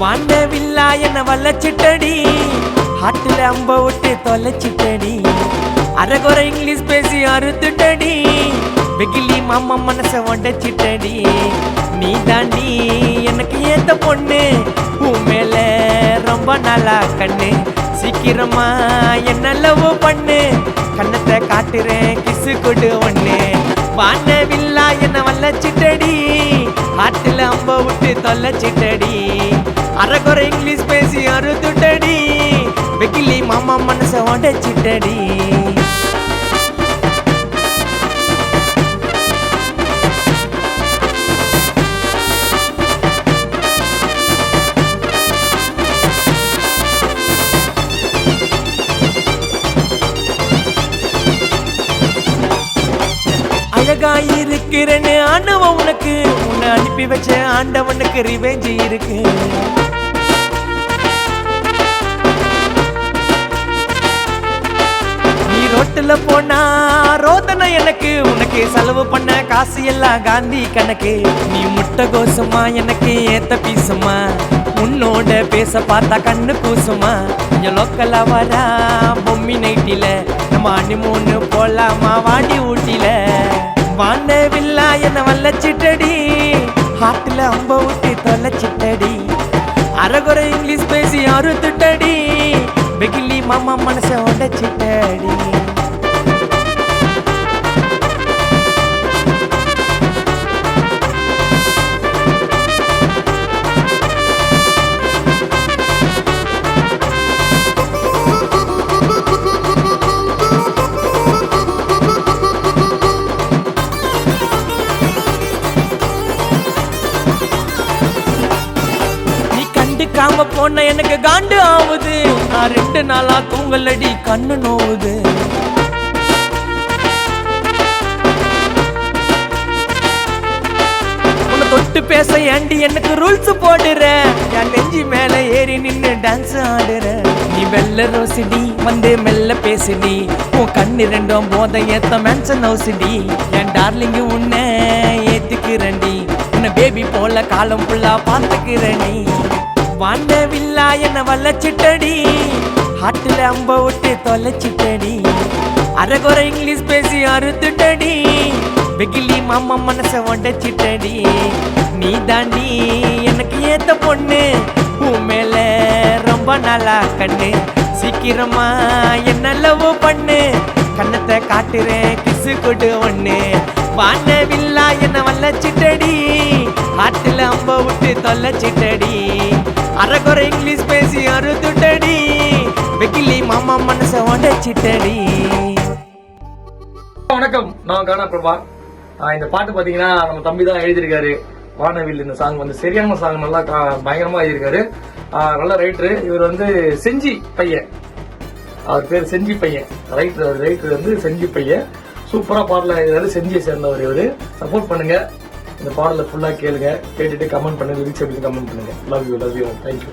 என்ன வல்லச்சிட்டடி ஹாட்டில் அம்ப விட்டு தொலைச்சிட்டடி. அரகுறை இங்கிலீஷ் பேசி அறுத்துட்டடி. வெகிலி மாமா மனசை உடைச்சிட்டடி. நீ தாண்டி எனக்கு ஏத்த பொண்ணு. உன் மேல ரொம்ப நல்லா கண்ணு. சீக்கிரமா என்ன லவ் பண்ணு. கண்ணத்தை காட்டுறேன் கிசு கொடு ஒண்ணு. வானவில்லா என்ன வல்லச்சிட்டடி ஆட்டுல அம்ப விட்டு தொலைச்சிட்டடி. அரகுறை இங்கிலீஷ் பேசி அறுத்துட்டடி. வெக்கிலி மாமா மனச உடைச்சிட்டடி. அழகா இருக்கிறேன்னு ஆண்டவன் உனக்கு. உன்னை அனுப்பி வச்ச ஆண்டவனுக்கு ரிவெஞ்ச் இருக்கு. ரோட்டுல போனா ரோதனை எனக்கு. உனக்கு செலவு பண்ண காசு எல்லாம் காந்தி கணக்கு. நீ முட்டை கோசமா எனக்கு ஏத்த பீசுமா? உன்னோட பேச பார்த்தா கண்ணு கூசுமா? இங்க லோக்கலா வரா பொம்மி நைட்டில. நம்ம அனிமூன்னு போலாமா வாடி ஊட்டில? வாண்டவில்லா என்ன வல்லச்சிட்டடி? ஹாட்டில் அம்ப ஊட்டி தொலைச்சிட்டடி. அரகுறை இங்கிலீஷ் பேசி அறுத்துட்டடி. வெகிலி மாமா மனசை உடைச்சிட்டடி. கண்டுக்காம போன எனக்கு காண்டு ஆகுது நான் ரெண்டு நாளா தூங்கலடி கண்ணு நோவுது. உன்னை தொட்டு பேச ஏண்டி எனக்கு ரூல்ஸ் போடுற? என் நெஞ்சி மேல ஏறி நின்னு டான்ஸ் ஆடுற. நீ வெள்ள ரோசிடி வந்து மெல்ல பேசுடி உன் கண்ணு ரெண்டும் போத ஏத்த மேன்சன் ஹவுசிடி என் டார்லிங்கு உன்ன ஏத்துக்கிறண்டி உன்னை பேபி போல காலம் ஃபுல்லா நீ வாண்டவில்லா என்ன வல்லச்சிட்டடி ஹாட்டில் அம்ப விட்டு தொலைச்சிட்டடி. அரைகுறை இங்கிலீஷ் பேசி அறுத்துட்டடி. வெகிலி மாமா மனசை உடைச்சிட்டடி. நீ தாண்டி எனக்கு ஏத்த பொண்ணு. உன் மேல ரொம்ப நல்லா கண்ணு. சீக்கிரமா என்ன லவ் பண்ணு. கண்ணத்தை காட்டுறேன் கிசு கொடு ஒண்ணு. வானவில்லா என்ன வல்லச்சிட்டடி ஆட்டில் அம்ப விட்டு தொலைச்சிட்டடி. அரகுறை இங்கிலீஷ் பேசி அறுத்துட்டடி. வெக்கிலி மாமா மனச உடைச்சிட்டடி. வணக்கம் நான் கானா பிரபா இந்த பாட்டு பாத்தீங்கன்னா நம்ம தம்பி தான் எழுதியிருக்காரு. வானவில் இந்த சாங் வந்து சரியான சாங் நல்லா கா- பயங்கரமா எழுதியிருக்காரு. நல்ல ரைட்டரு இவர் வந்து செஞ்சி பையன். அவர் பேர் செஞ்சி பையன். ரைட்டர் அவர் ரைட்டர் வந்து செஞ்சி பையன். சூப்பரா பாடல எழுதாரு செஞ்சியை சேர்ந்தவர் இவர். சப்போர்ட் பண்ணுங்க. இந்த பாடலை ஃபுல்லா கேளுங்க. கேட்டுட்டு கமெண்ட் பண்ணுங்க. ரீச் எப்படி கமெண்ட் பண்ணுங்க. Love you love you thank you